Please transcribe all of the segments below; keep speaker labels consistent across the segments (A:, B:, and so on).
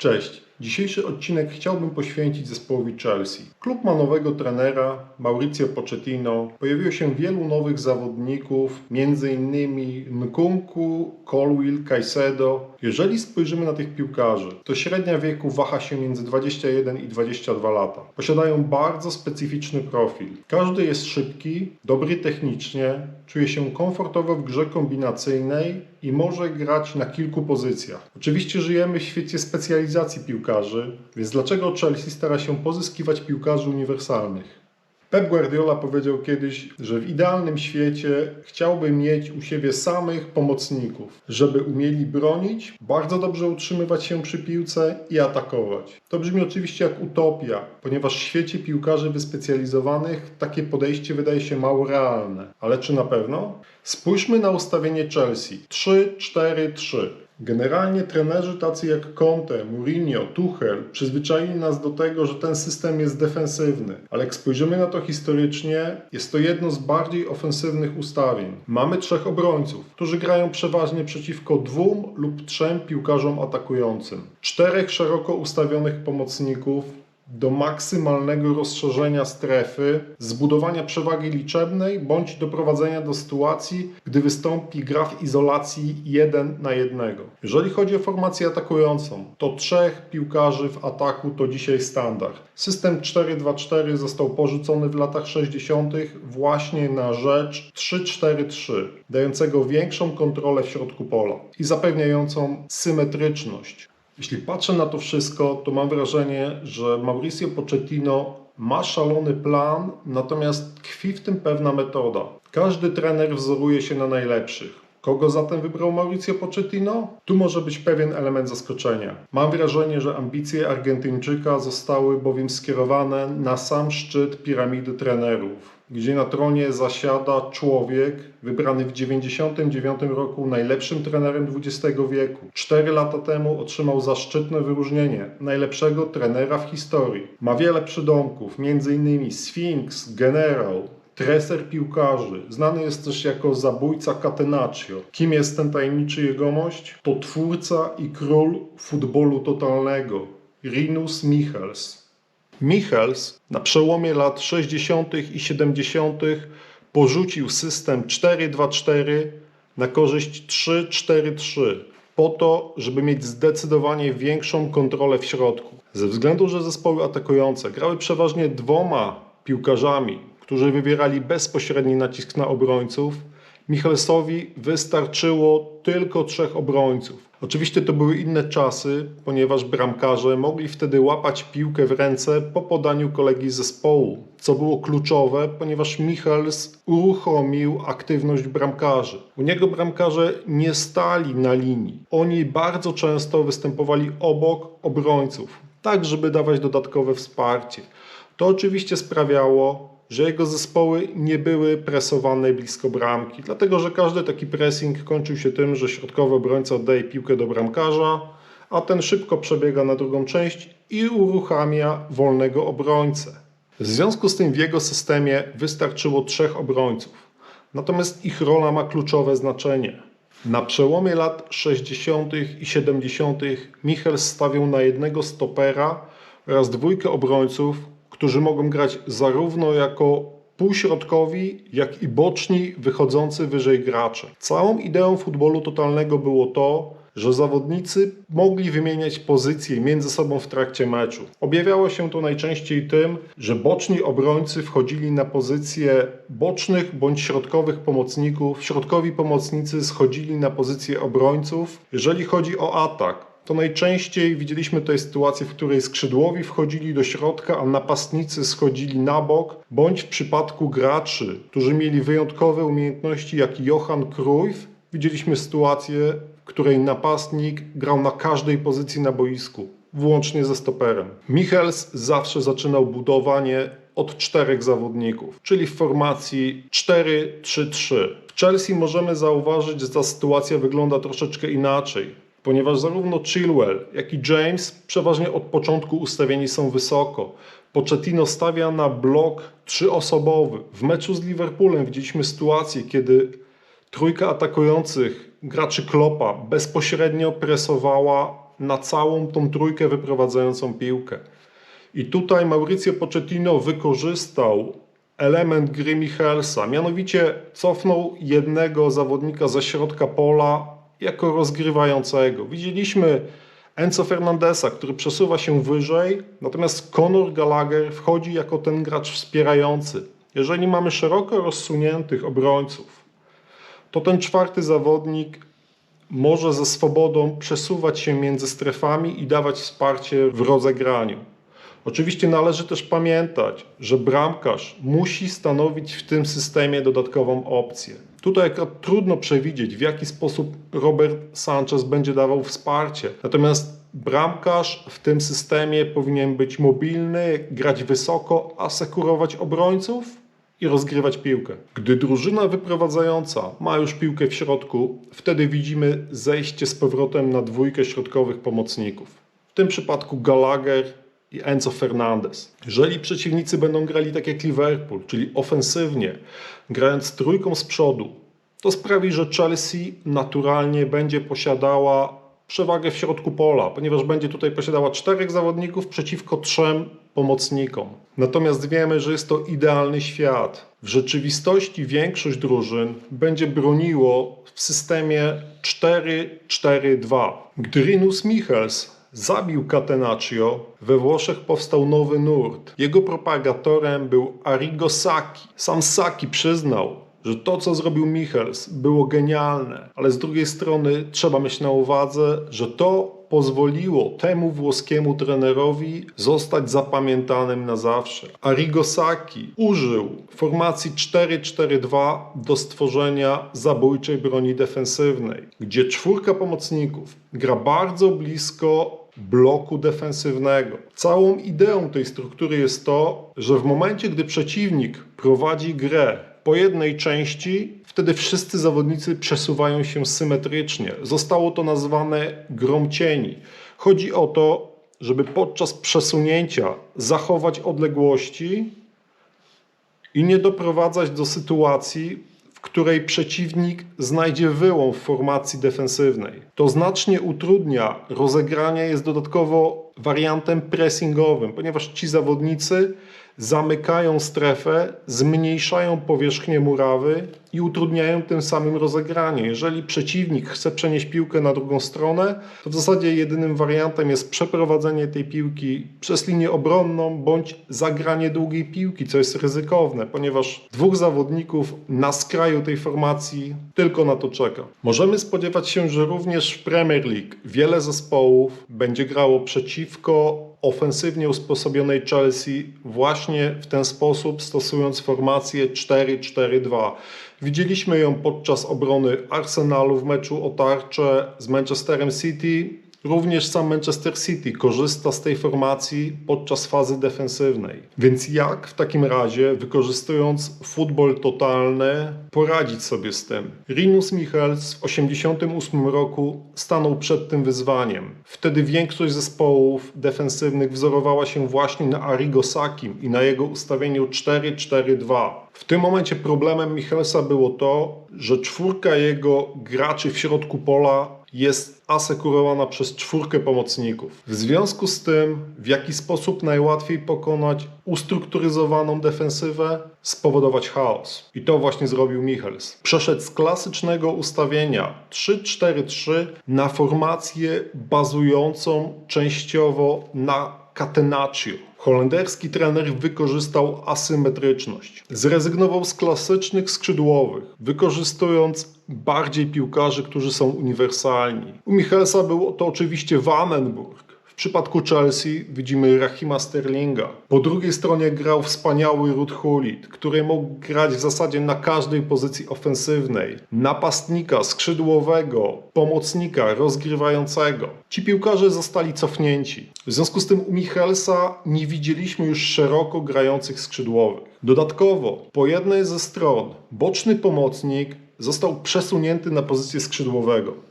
A: Cześć. Dzisiejszy odcinek chciałbym poświęcić zespołowi Chelsea. Klub ma nowego trenera, Mauricio Pochettino. Pojawiło się wielu nowych zawodników, m.in. Nkunku, Colwill, Caicedo. Jeżeli spojrzymy na tych piłkarzy, to średnia wieku waha się między 21 i 22 lata. Posiadają bardzo specyficzny profil. Każdy jest szybki, dobry technicznie, czuje się komfortowo w grze kombinacyjnej i może grać na kilku pozycjach. Oczywiście żyjemy w świecie specjalizacji piłkarzy, więc dlaczego Chelsea stara się pozyskiwać piłkarzy uniwersalnych? Pep Guardiola powiedział kiedyś, że w idealnym świecie chciałby mieć u siebie samych pomocników, żeby umieli bronić, bardzo dobrze utrzymywać się przy piłce i atakować. To brzmi oczywiście jak utopia, ponieważ w świecie piłkarzy wyspecjalizowanych takie podejście wydaje się mało realne. Ale czy na pewno? Spójrzmy na ustawienie Chelsea 3-4-3. Generalnie trenerzy tacy jak Conte, Mourinho, Tuchel przyzwyczaili nas do tego, że ten system jest defensywny, ale jak spojrzymy na to historycznie, jest to jedno z bardziej ofensywnych ustawień. Mamy trzech obrońców, którzy grają przeważnie przeciwko dwóm lub trzem piłkarzom atakującym. Czterech szeroko ustawionych pomocników, do maksymalnego rozszerzenia strefy, zbudowania przewagi liczebnej bądź doprowadzenia do sytuacji, gdy wystąpi gra w izolacji 1 na 1. Jeżeli chodzi o formację atakującą, to trzech piłkarzy w ataku to dzisiaj standard. System 4-2-4 został porzucony w latach 60. właśnie na rzecz 3-4-3, dającego większą kontrolę w środku pola i zapewniającą symetryczność. Jeśli patrzę na to wszystko, to mam wrażenie, że Mauricio Pochettino ma szalony plan, natomiast tkwi w tym pewna metoda. Każdy trener wzoruje się na najlepszych. Kogo zatem wybrał Mauricio Pochettino? Tu może być pewien element zaskoczenia. Mam wrażenie, że ambicje Argentyńczyka zostały bowiem skierowane na sam szczyt piramidy trenerów gdzie na tronie zasiada człowiek wybrany w 1999 roku najlepszym trenerem XX wieku. Cztery lata temu otrzymał zaszczytne wyróżnienie najlepszego trenera w historii. Ma wiele przydomków, m.in. Sphinx, Generał, treser piłkarzy. Znany jest też jako zabójca Catenaccio. Kim jest ten tajemniczy jegomość? To twórca i król futbolu totalnego, Rinus Michels. Michels na przełomie lat 60. i 70. porzucił system 4-2-4 na korzyść 3-4-3 po to, żeby mieć zdecydowanie większą kontrolę w środku. Ze względu, że zespoły atakujące grały przeważnie dwoma piłkarzami, którzy wywierali bezpośredni nacisk na obrońców, Michelsowi wystarczyło tylko trzech obrońców. Oczywiście to były inne czasy, ponieważ bramkarze mogli wtedy łapać piłkę w ręce po podaniu kolegi zespołu, co było kluczowe, ponieważ Michels uruchomił aktywność bramkarzy. U niego bramkarze nie stali na linii. Oni bardzo często występowali obok obrońców, tak żeby dawać dodatkowe wsparcie. To oczywiście sprawiało, że jego zespoły nie były presowane blisko bramki, dlatego że każdy taki pressing kończył się tym, że środkowy obrońca oddaje piłkę do bramkarza, a ten szybko przebiega na drugą część i uruchamia wolnego obrońcę. W związku z tym w jego systemie wystarczyło trzech obrońców, natomiast ich rola ma kluczowe znaczenie. Na przełomie lat 60. i 70. Michel stawiał na jednego stopera oraz dwójkę obrońców, którzy mogą grać zarówno jako półśrodkowi, jak i boczni wychodzący wyżej gracze. Całą ideą futbolu totalnego było to, że zawodnicy mogli wymieniać pozycje między sobą w trakcie meczu. Objawiało się to najczęściej tym, że boczni obrońcy wchodzili na pozycje bocznych bądź środkowych pomocników, środkowi pomocnicy schodzili na pozycje obrońców. Jeżeli chodzi o atak, to najczęściej widzieliśmy tutaj sytuację, w której skrzydłowi wchodzili do środka, a napastnicy schodzili na bok, bądź w przypadku graczy, którzy mieli wyjątkowe umiejętności, jak Johan Cruyff, widzieliśmy sytuację, w której napastnik grał na każdej pozycji na boisku, włącznie ze stoperem. Michels zawsze zaczynał budowanie od czterech zawodników, czyli w formacji 4-3-3. W Chelsea możemy zauważyć, że ta sytuacja wygląda troszeczkę inaczej ponieważ zarówno Chilwell, jak i James przeważnie od początku ustawieni są wysoko. Pochettino stawia na blok trzyosobowy. W meczu z Liverpoolem widzieliśmy sytuację, kiedy trójka atakujących graczy Klopa bezpośrednio presowała na całą tą trójkę wyprowadzającą piłkę. I tutaj Mauricio Pochettino wykorzystał element gry Michelsa, mianowicie cofnął jednego zawodnika ze środka pola jako rozgrywającego. Widzieliśmy Enzo Fernandesa, który przesuwa się wyżej, natomiast Conor Gallagher wchodzi jako ten gracz wspierający. Jeżeli mamy szeroko rozsuniętych obrońców, to ten czwarty zawodnik może ze swobodą przesuwać się między strefami i dawać wsparcie w rozegraniu. Oczywiście należy też pamiętać, że bramkarz musi stanowić w tym systemie dodatkową opcję. Tutaj akurat trudno przewidzieć, w jaki sposób Robert Sanchez będzie dawał wsparcie. Natomiast bramkarz w tym systemie powinien być mobilny, grać wysoko, asekurować obrońców i rozgrywać piłkę. Gdy drużyna wyprowadzająca ma już piłkę w środku, wtedy widzimy zejście z powrotem na dwójkę środkowych pomocników. W tym przypadku Gallagher i Enzo Fernandez. Jeżeli przeciwnicy będą grali tak jak Liverpool, czyli ofensywnie, grając trójką z przodu, to sprawi, że Chelsea naturalnie będzie posiadała przewagę w środku pola, ponieważ będzie tutaj posiadała czterech zawodników przeciwko trzem pomocnikom. Natomiast wiemy, że jest to idealny świat. W rzeczywistości większość drużyn będzie broniło w systemie 4-4-2. Gdy Rinus Michels zabił Catenaccio, we Włoszech powstał nowy nurt. Jego propagatorem był Arrigo Sacchi. Sam Sacchi przyznał, że to, co zrobił Michels, było genialne, ale z drugiej strony trzeba mieć na uwadze, że to pozwoliło temu włoskiemu trenerowi zostać zapamiętanym na zawsze. Arrigo Sacchi użył formacji 4-4-2 do stworzenia zabójczej broni defensywnej, gdzie czwórka pomocników gra bardzo blisko bloku defensywnego. Całą ideą tej struktury jest to, że w momencie, gdy przeciwnik prowadzi grę po jednej części, wtedy wszyscy zawodnicy przesuwają się symetrycznie. Zostało to nazwane grą cieni. Chodzi o to, żeby podczas przesunięcia zachować odległości i nie doprowadzać do sytuacji, w której przeciwnik znajdzie wyłom w formacji defensywnej. To znacznie utrudnia rozegranie, jest dodatkowo wariantem pressingowym, ponieważ ci zawodnicy zamykają strefę, zmniejszają powierzchnię murawy i utrudniają tym samym rozegranie. Jeżeli przeciwnik chce przenieść piłkę na drugą stronę, to w zasadzie jedynym wariantem jest przeprowadzenie tej piłki przez linię obronną bądź zagranie długiej piłki, co jest ryzykowne, ponieważ dwóch zawodników na skraju tej formacji tylko na to czeka. Możemy spodziewać się, że również w Premier League wiele zespołów będzie grało przeciwko ofensywnie usposobionej Chelsea właśnie w ten sposób, stosując formację 4-4-2. Widzieliśmy ją podczas obrony Arsenalu w meczu o tarczę z Manchesterem City. Również sam Manchester City korzysta z tej formacji podczas fazy defensywnej. Więc jak w takim razie, wykorzystując futbol totalny, poradzić sobie z tym? Rinus Michels w 1988 roku stanął przed tym wyzwaniem. Wtedy większość zespołów defensywnych wzorowała się właśnie na Arrigo Sakim i na jego ustawieniu 4-4-2. W tym momencie problemem Michelsa było to, że czwórka jego graczy w środku pola jest asekurowana przez czwórkę pomocników. W związku z tym, w jaki sposób najłatwiej pokonać ustrukturyzowaną defensywę, spowodować chaos. I to właśnie zrobił Michels. Przeszedł z klasycznego ustawienia 3-4-3 na formację bazującą częściowo na catenaccio. Holenderski trener wykorzystał asymetryczność. Zrezygnował z klasycznych skrzydłowych, wykorzystując bardziej piłkarzy, którzy są uniwersalni. U Michelsa był to oczywiście Vandenburg. W przypadku Chelsea widzimy Rahima Sterlinga. Po drugiej stronie grał wspaniały Ruud Gullit, który mógł grać w zasadzie na każdej pozycji ofensywnej. Napastnika, skrzydłowego, pomocnika, rozgrywającego. Ci piłkarze zostali cofnięci. W związku z tym u Michelsa nie widzieliśmy już szeroko grających skrzydłowych. Dodatkowo po jednej ze stron boczny pomocnik został przesunięty na pozycję skrzydłowego.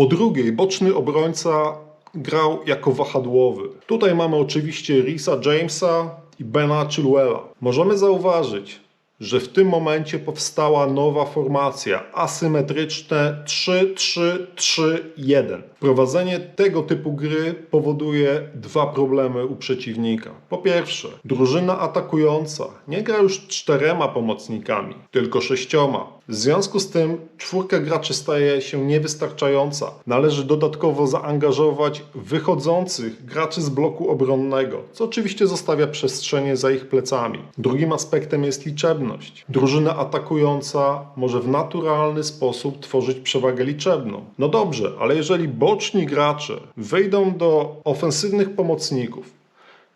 A: Po drugiej, boczny obrońca grał jako wahadłowy. Tutaj mamy oczywiście Risa Jamesa i Bena Chilwella. Możemy zauważyć, że w tym momencie powstała nowa formacja asymetryczne 3-3-3-1. Prowadzenie tego typu gry powoduje dwa problemy u przeciwnika. Po pierwsze, drużyna atakująca nie gra już czterema pomocnikami, tylko sześcioma. W związku z tym czwórka graczy staje się niewystarczająca. Należy dodatkowo zaangażować wychodzących graczy z bloku obronnego, co oczywiście zostawia przestrzenie za ich plecami. Drugim aspektem jest liczebność. Drużyna atakująca może w naturalny sposób tworzyć przewagę liczebną. No dobrze, ale jeżeli boczni gracze wejdą do ofensywnych pomocników,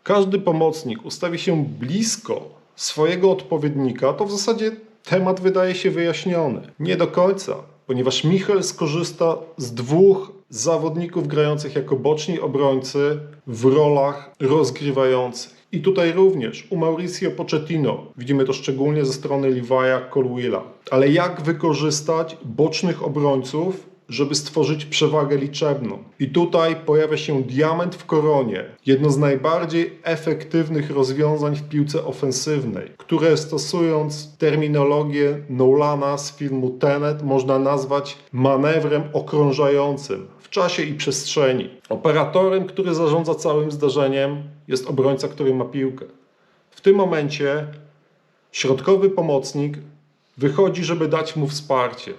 A: każdy pomocnik ustawi się blisko swojego odpowiednika, to w zasadzie temat wydaje się wyjaśniony. Nie do końca, ponieważ Michel skorzysta z dwóch zawodników grających jako boczni obrońcy w rolach rozgrywających. I tutaj również u Mauricio Pochettino widzimy to szczególnie ze strony Levi'a Colwilla. Ale jak wykorzystać bocznych obrońców żeby stworzyć przewagę liczebną. I tutaj pojawia się diament w koronie, jedno z najbardziej efektywnych rozwiązań w piłce ofensywnej, które stosując terminologię Nolana z filmu Tenet można nazwać manewrem okrążającym w czasie i przestrzeni. Operatorem, który zarządza całym zdarzeniem jest obrońca, który ma piłkę. W tym momencie środkowy pomocnik wychodzi, żeby dać mu wsparcie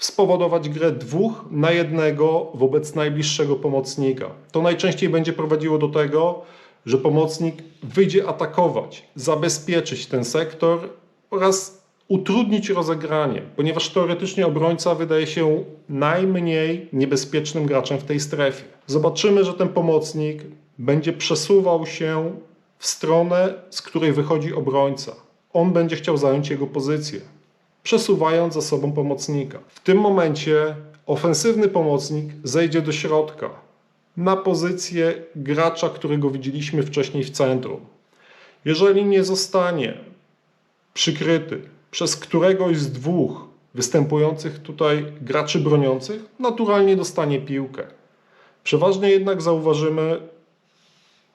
A: spowodować grę dwóch na jednego wobec najbliższego pomocnika. To najczęściej będzie prowadziło do tego, że pomocnik wyjdzie atakować, zabezpieczyć ten sektor oraz utrudnić rozegranie, ponieważ teoretycznie obrońca wydaje się najmniej niebezpiecznym graczem w tej strefie. Zobaczymy, że ten pomocnik będzie przesuwał się w stronę, z której wychodzi obrońca. On będzie chciał zająć jego pozycję przesuwając za sobą pomocnika. W tym momencie ofensywny pomocnik zejdzie do środka na pozycję gracza, którego widzieliśmy wcześniej w centrum. Jeżeli nie zostanie przykryty przez któregoś z dwóch występujących tutaj graczy broniących, naturalnie dostanie piłkę. Przeważnie jednak zauważymy,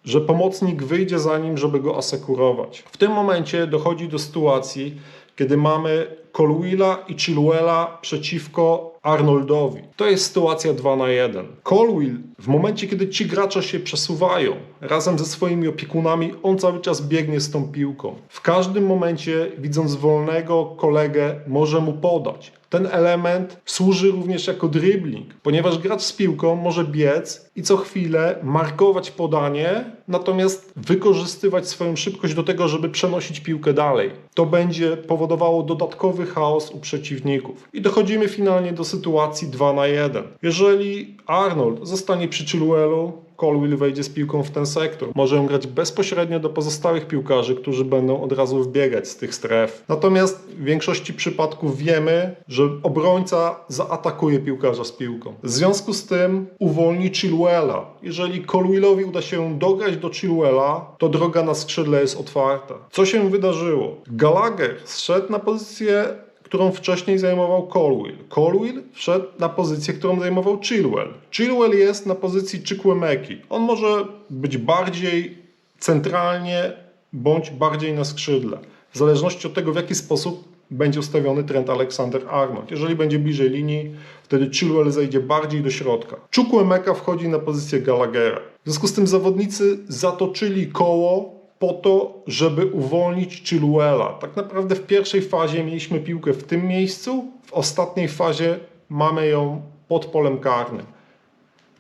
A: że pomocnik wyjdzie za nim, żeby go asekurować. W tym momencie dochodzi do sytuacji, kiedy mamy Colwilla i Chilwella przeciwko Arnoldowi. To jest sytuacja 2 na 1. Colwill w momencie, kiedy ci gracze się przesuwają razem ze swoimi opiekunami, on cały czas biegnie z tą piłką. W każdym momencie, widząc wolnego kolegę, może mu podać. Ten element służy również jako dribbling, ponieważ gracz z piłką może biec i co chwilę markować podanie, natomiast wykorzystywać swoją szybkość do tego, żeby przenosić piłkę dalej. To będzie powodowało dodatkowy chaos u przeciwników. I dochodzimy finalnie do sytuacji 2 na 1. Jeżeli Arnold zostanie przy Chilwellu, Colwill wejdzie z piłką w ten sektor. Może ją grać bezpośrednio do pozostałych piłkarzy, którzy będą od razu wbiegać z tych stref. Natomiast w większości przypadków wiemy, że obrońca zaatakuje piłkarza z piłką. W związku z tym uwolni Chilwella. Jeżeli Colwillowi uda się dograć do Chilwella, to droga na skrzydle jest otwarta. Co się wydarzyło? Gallagher zszedł na pozycję którą wcześniej zajmował Colwill. Colwill wszedł na pozycję, którą zajmował Chilwell. Chilwell jest na pozycji Chukwemeki. On może być bardziej centralnie bądź bardziej na skrzydle. W zależności od tego, w jaki sposób będzie ustawiony Trent Alexander-Arnold. Jeżeli będzie bliżej linii, wtedy Chilwell zejdzie bardziej do środka. Chukwemeka wchodzi na pozycję Gallaghera. W związku z tym zawodnicy zatoczyli koło po to, żeby uwolnić Chilwella. Tak naprawdę w pierwszej fazie mieliśmy piłkę w tym miejscu, w ostatniej fazie mamy ją pod polem karnym.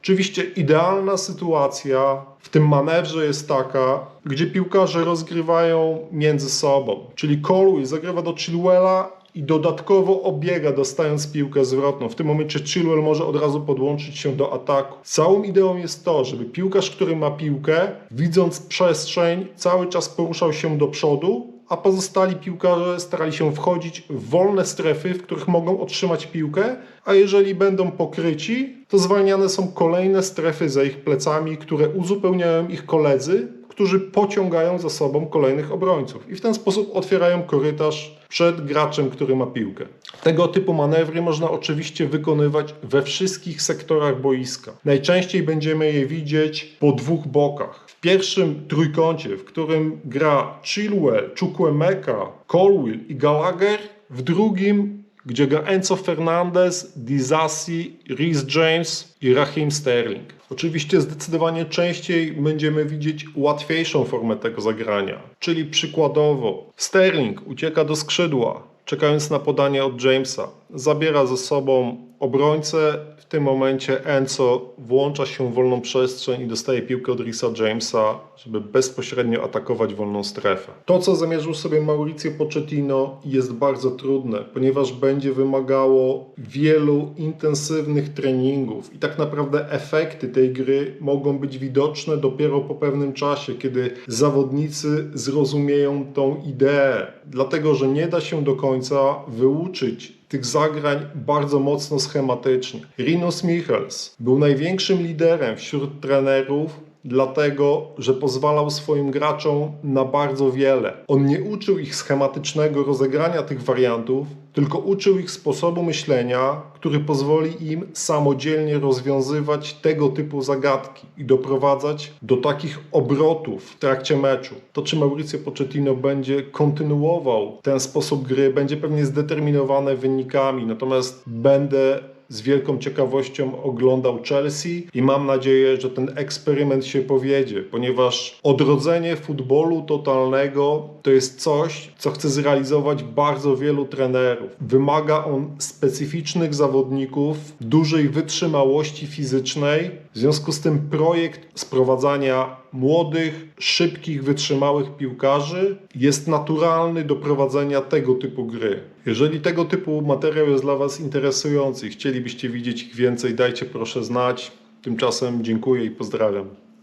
A: Oczywiście idealna sytuacja w tym manewrze jest taka, gdzie piłkarze rozgrywają między sobą. Czyli Colwell zagrywa do Chilwella i dodatkowo obiega, dostając piłkę zwrotną. W tym momencie Chilwell może od razu podłączyć się do ataku. Całą ideą jest to, żeby piłkarz, który ma piłkę, widząc przestrzeń, cały czas poruszał się do przodu, a pozostali piłkarze starali się wchodzić w wolne strefy, w których mogą otrzymać piłkę, a jeżeli będą pokryci, to zwalniane są kolejne strefy za ich plecami, które uzupełniają ich koledzy, którzy pociągają za sobą kolejnych obrońców i w ten sposób otwierają korytarz przed graczem, który ma piłkę. Tego typu manewry można oczywiście wykonywać we wszystkich sektorach boiska. Najczęściej będziemy je widzieć po dwóch bokach. W pierwszym trójkącie, w którym gra Chilwell, Chukwemeka, Colwill i Gallagher, w drugim, gdzie gra Enzo Fernandez, Dizasi, Rhys James i Raheem Sterling. Oczywiście zdecydowanie częściej będziemy widzieć łatwiejszą formę tego zagrania, czyli przykładowo Sterling ucieka do skrzydła, czekając na podanie od Jamesa, zabiera ze sobą obrońcę, w tym momencie Enzo włącza się w wolną przestrzeń i dostaje piłkę od Risa Jamesa, żeby bezpośrednio atakować wolną strefę. To, co zamierzył sobie Mauricio Pochettino jest bardzo trudne, ponieważ będzie wymagało wielu intensywnych treningów i tak naprawdę efekty tej gry mogą być widoczne dopiero po pewnym czasie, kiedy zawodnicy zrozumieją tą ideę, dlatego że nie da się do końca wyuczyć tych zagrań bardzo mocno schematycznie. Rinus Michels był największym liderem wśród trenerów, dlatego że pozwalał swoim graczom na bardzo wiele. On nie uczył ich schematycznego rozegrania tych wariantów, tylko uczył ich sposobu myślenia, który pozwoli im samodzielnie rozwiązywać tego typu zagadki i doprowadzać do takich obrotów w trakcie meczu. To, czy Mauricio Pochettino będzie kontynuował ten sposób gry, będzie pewnie zdeterminowane wynikami, natomiast będę z wielką ciekawością oglądał Chelsea i mam nadzieję, że ten eksperyment się powiedzie, ponieważ odrodzenie futbolu totalnego to jest coś, co chce zrealizować bardzo wielu trenerów. Wymaga on specyficznych zawodników, dużej wytrzymałości fizycznej. W związku z tym projekt sprowadzania młodych, szybkich, wytrzymałych piłkarzy jest naturalny do prowadzenia tego typu gry. Jeżeli tego typu materiał jest dla Was interesujący i chcielibyście widzieć ich więcej, dajcie proszę znać. Tymczasem dziękuję i pozdrawiam.